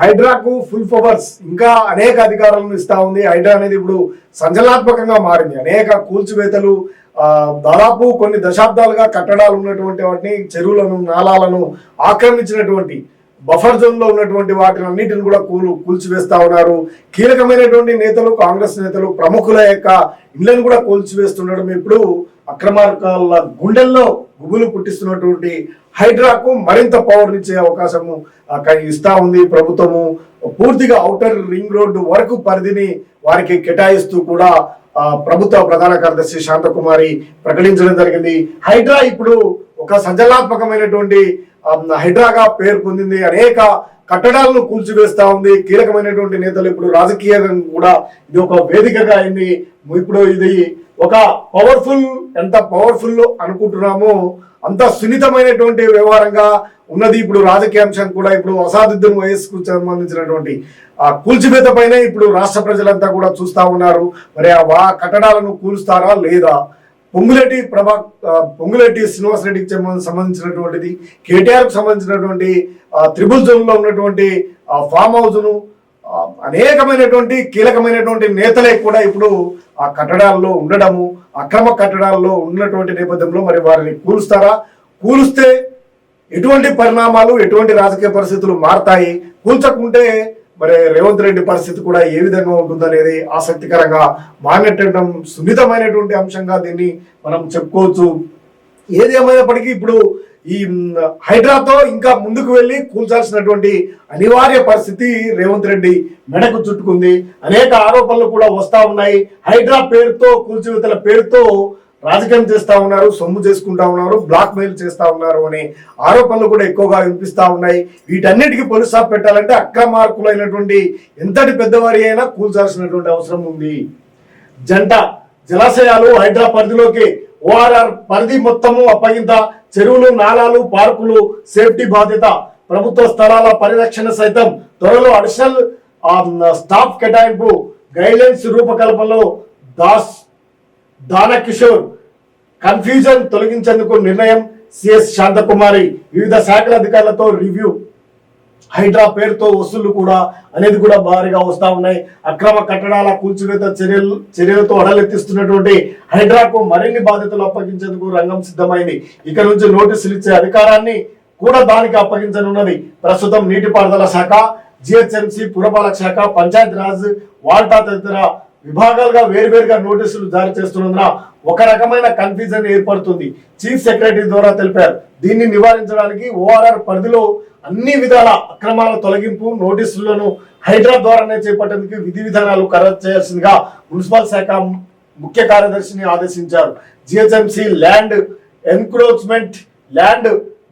హైడ్రాకు full powers ఇంకా అనేక అధికారాలను ఇస్తా ఉంది. హైడ్రా అనేది ఇప్పుడు సంచలనాత్మకంగా మారింది. అనేక కూల్చివేతలు దాదాపు కొన్ని దశాబ్దాలుగా కట్టడాలు ఉన్నటువంటి వాటిని చెరువులను నాలాలను ఆక్రమించినటువంటి బఫర్ జోన్లో ఉన్నటువంటి వాటిని అన్నిటిని కూడా కూలు కూల్చివేస్తా ఉన్నారు. కీలకమైనటువంటి నేతలు కాంగ్రెస్ నేతలు ప్రముఖుల యొక్క ఇళ్ళను కూడా కూల్చివేస్తుండడం ఇప్పుడు అక్రమార్కాల గుండెల్లో గుబులు పుట్టిస్తున్నటువంటి హైడ్రాకు మరింత పవర్ ఇచ్చే అవకాశము ఇస్తా ఉంది ప్రభుత్వము. పూర్తిగా ఔటర్ రింగ్ రోడ్డు వరకు పరిధిని వారికి కేటాయిస్తూ కూడా ప్రభుత్వ ప్రధాన కార్యదర్శి శాంతకుమారి ప్రకటించడం జరిగింది. హైడ్రా ఇప్పుడు ఒక సజలాత్మకమైనటువంటి హైడ్రాగా పేరు పొందింది. అనేక కట్టడాలను కూల్చివేస్తా ఉంది. కీలకమైనటువంటి నేతలు ఇప్పుడు రాజకీయంగా కూడా ఇది ఒక వేదికగా అయింది. ఇప్పుడు ఇది ఒక పవర్ఫుల్ ఎంత పవర్ఫుల్ అనుకుంటున్నామో అంత సున్నితమైనటువంటి వ్యవహారంగా ఉన్నది ఇప్పుడు రాజకీయ అంశం కూడా. ఇప్పుడు అసాదుద్దీన్ వయస్సుకు సంబంధించినటువంటి ఆ కూల్చివేత పైన ఇప్పుడు రాష్ట్ర ప్రజలంతా కూడా చూస్తా ఉన్నారు. మరి ఆ వా- కట్టడాలను కూలుస్తారా లేదా? పొంగులేటి ప్రభా పొంగులేటి శ్రీనివాస్ రెడ్డికి సంబంధించినటువంటిది కేటీఆర్కు సంబంధించినటువంటి త్రిబుల్ జోన్లో ఉన్నటువంటి ఫామ్ హౌజ్ను అనేకమైనటువంటి కీలకమైనటువంటి నేతలే కూడా ఇప్పుడు ఆ కట్టడాల్లో ఉండడము అక్రమ కట్టడాల్లో ఉన్నటువంటి నేపథ్యంలో మరి వారిని కూలుస్తారా? కూలుస్తే ఎటువంటి పరిణామాలు ఎటువంటి రాజకీయ పరిస్థితులు మారతాయి? కూల్చకుంటే మరి రేవంత్ రెడ్డి పరిస్థితి కూడా ఏ విధంగా ఉంటుందనేది ఆసక్తికరంగా మారినటువంటి సున్నితమైనటువంటి అంశంగా దీన్ని మనం చెప్పుకోవచ్చు. ఏది ఏమైనప్పటికీ ఇప్పుడు ఈ హైడ్రాతో ఇంకా ముందుకు వెళ్ళి కూల్చాల్సినటువంటి అనివార్య పరిస్థితి రేవంత్ రెడ్డి మెడకు చుట్టుకుంది. అనేక ఆరోపణలు కూడా వస్తా ఉన్నాయి. హైడ్రా పేరుతో కూల్చివేతల పేరుతో రాజకీయం చేస్తా ఉన్నారు సొమ్ము చేసుకుంటా ఉన్నారు బ్లాక్ మెయిల్ చేస్తా ఉన్నారు అనే ఆరోపణలు కూడా ఎక్కువగా వినిపిస్తా ఉన్నాయి. వీటన్నిటికీ పోలీస్ స్టాప్ పెట్టాలంటే అక్రమార్కులైనటువంటి ఎంతటి పెద్దవారి అయినా కూల్చాల్సినటువంటి అవసరం ఉంది. జంట జలాశయాలు హైడ్రా పరిధిలోకి ఓఆర్ఆర్ పరిధి మొత్తము అప్పగింత చెరువులు నాలాలు పార్కులు సేఫ్టీ బాధ్యత ప్రభుత్వ స్థలాల పరిరక్షణ సైతం త్వరలో అడిషనల్ స్టాఫ్ కేటాయింపు గైడ్లైన్స్ రూపకల్పనలో దాస్ దానకిషోర్ కన్ఫ్యూజన్ తొలగించేందుకు నిర్ణయం సిఎస్ శాంతకుమారి. వివిధ శాఖల అధికారులతో రివ్యూ. హైడ్రా పేరుతో వసూళ్ళు కూడా అనేది కూడా భారీగా వస్తూ ఉన్నాయి. అక్రమ కట్టడాల కూల్చివేత చర్యలు చర్యలతో అడలెత్తిస్తున్నటువంటి హైడ్రాకు మరిన్ని బాధ్యతలు అప్పగించేందుకు రంగం సిద్ధమైంది. ఇక నుంచి నోటీసులు ఇచ్చే అధికారాన్ని కూడా దానికి అప్పగించనున్నది ప్రస్తుతం నీటిపారుదల శాఖ జిహెచ్ఎంసి పురపాలక శాఖ పంచాయతీరాజ్ వాల్టా తదితర విభాగాలుగా వేరువేరుగా నోటీసులు జారీ చేస్తున్నందున ఒక రకమైన కన్ఫ్యూజన్ ఏర్పడుతుంది. చీఫ్ సెక్రటరీ ద్వారా తెలిపారు. దీన్ని నివారించడానికి ఓఆర్ఆర్ పరిధిలో అన్ని విధాల అక్రమాల తొలగింపు నోటీసులను హైడ్రా ద్వారానే చేపట్టేందుకు విధి విధానాలు ఖరారు చేయాల్సిందిగా మున్సిపల్ శాఖ ముఖ్య కార్యదర్శిని ఆదేశించారు. జిహెచ్ఎంసి ల్యాండ్ ఎన్క్రోచ్మెంట్ ల్యాండ్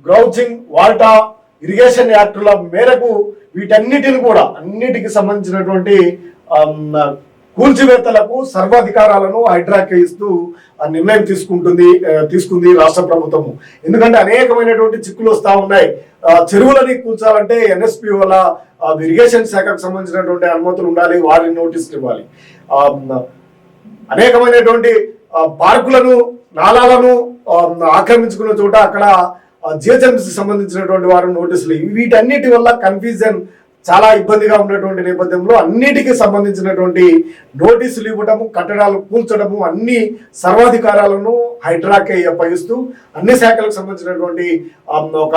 గ్రౌచింగ్ వాల్టా ఇరిగేషన్ యాక్టుల మేరకు వీటన్నిటిని కూడా అన్నిటికి సంబంధించినటువంటి కూల్చివేతలకు సర్వాధికారాలను హైడ్రాక్ ఇస్తూ నిర్ణయం తీసుకుంటుంది తీసుకుంది రాష్ట్ర ప్రభుత్వము. ఎందుకంటే అనేకమైనటువంటి చిక్కులు వస్తూ ఉన్నాయి. చెరువులని కూల్చాలంటే ఎన్ఎస్పి వల్ల ఇరిగేషన్ శాఖకు సంబంధించినటువంటి అనుమతులు ఉండాలి వారిని నోటీసులు ఇవ్వాలి. అనేకమైనటువంటి పార్కులను నాలాలను ఆక్రమించుకున్న చోట అక్కడ జిహెచ్ఎంసీ సంబంధించినటువంటి వారు నోటీసులు. వీటన్నిటి వల్ల కన్ఫ్యూజన్ చాలా ఇబ్బందిగా ఉన్నటువంటి నేపథ్యంలో అన్నిటికీ సంబంధించినటువంటి నోటీసులు ఇవ్వడము కట్టడాలు కూల్చడము అన్ని సర్వాధికారాలను హైడ్రాకే అప్పగిస్తూ అన్ని శాఖలకు సంబంధించినటువంటి ఒక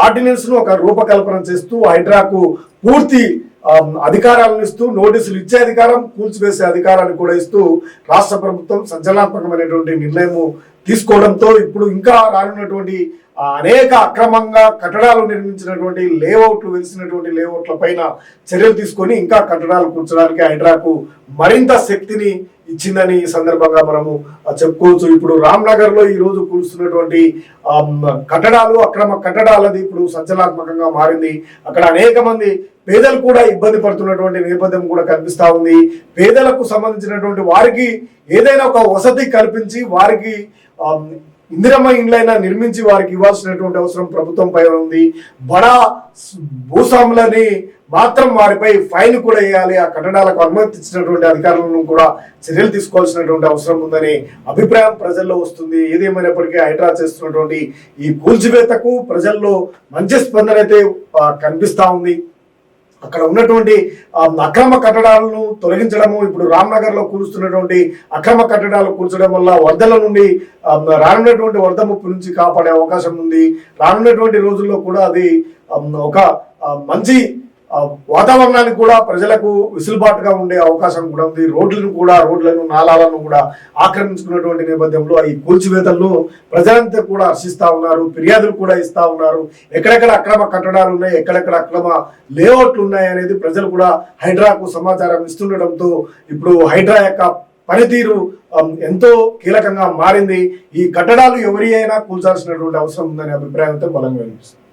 ఆర్డినెన్స్ను ఒక రూపకల్పన చేస్తూ హైడ్రాకు పూర్తి అధికారాలను ఇస్తూ నోటీసులు ఇచ్చే అధికారం కూల్చివేసే అధికారాన్ని కూడా ఇస్తూ రాష్ట్ర ప్రభుత్వం సంచలనాత్మకమైనటువంటి నిర్ణయము తీసుకోవడంతో ఇప్పుడు ఇంకా రానున్నటువంటి అనేక అక్రమంగా కట్టడాలు నిర్మించినటువంటి లేఅవుట్లు వెలిసినటువంటి లేఅవుట్ల పైన చర్యలు తీసుకొని ఇంకా కట్టడాలు కూర్చడానికి హైడ్రాకు మరింత శక్తిని ఇచ్చిందని ఈ సందర్భంగా మనము చెప్పుకోవచ్చు. ఇప్పుడు రామ్నగర్లో ఈ రోజు కూలుస్తున్నటువంటి ఆ, కట్టడాలు అక్రమ కట్టడాలది ఇప్పుడు సంచలనాత్మకంగా మారింది. అక్కడ అనేక మంది పేదలు కూడా ఇబ్బంది పడుతున్నటువంటి నేపథ్యం కూడా కనిపిస్తూ ఉంది. పేదలకు సంబంధించినటువంటి వారికి ఏదైనా ఒక వసతి కల్పించి వారికి ఇందిరమ్మ ఇండ్లైనా నిర్మించి వారికి ఇవ్వాల్సినటువంటి అవసరం ప్రభుత్వం పైన ఉంది. బడా భూస్వాములని మాత్రం వారిపై ఫైన్ కూడా వేయాలి. ఆ కట్టడాలకు అనుమతించినటువంటి అధికారులను కూడా చర్యలు తీసుకోవాల్సినటువంటి అవసరం ఉందనే అభిప్రాయం ప్రజల్లో వస్తుంది. ఏదేమైనప్పటికీ హైడ్రా చేస్తున్నటువంటి ఈ కూల్చివేతకు ప్రజల్లో మంచి స్పందన అయితే కనిపిస్తూ ఉంది. అక్కడ ఉన్నటువంటి అక్రమ కట్టడాలను తొలగించడము ఇప్పుడు రామ్నగర్లో కూరుస్తున్నటువంటి అక్రమ కట్టడాలు కూర్చడం వల్ల వరదల నుండి రానున్నటువంటి వరద ముప్పు నుంచి కాపాడే అవకాశం ఉంది. రానున్నటువంటి రోజుల్లో కూడా అది ఒక మంచి వాతావరణానికి కూడా ప్రజలకు విసులుబాటుగా ఉండే అవకాశం కూడా ఉంది. రోడ్లను కూడా రోడ్లను నాలాలను కూడా ఆక్రమించుకున్నటువంటి నేపథ్యంలో ఈ కూల్చివేతలను ప్రజలంతా కూడా హర్షిస్తూ ఉన్నారు ఫిర్యాదులు కూడా ఇస్తా ఉన్నారు. ఎక్కడెక్కడ అక్రమ కట్టడాలు ఉన్నాయి ఎక్కడెక్కడ అక్రమ లేఅవుట్లు ఉన్నాయి అనేది ప్రజలు కూడా హైడ్రాకు సమాచారం ఇస్తుండటంతో ఇప్పుడు హైడ్రా యొక్క పనితీరు ఎంతో కీలకంగా మారింది. ఈ కట్టడాలు ఎవరి అయినా కూల్చాల్సినటువంటి అవసరం ఉందనే అభిప్రాయంతో బలంగా వినిపిస్తుంది.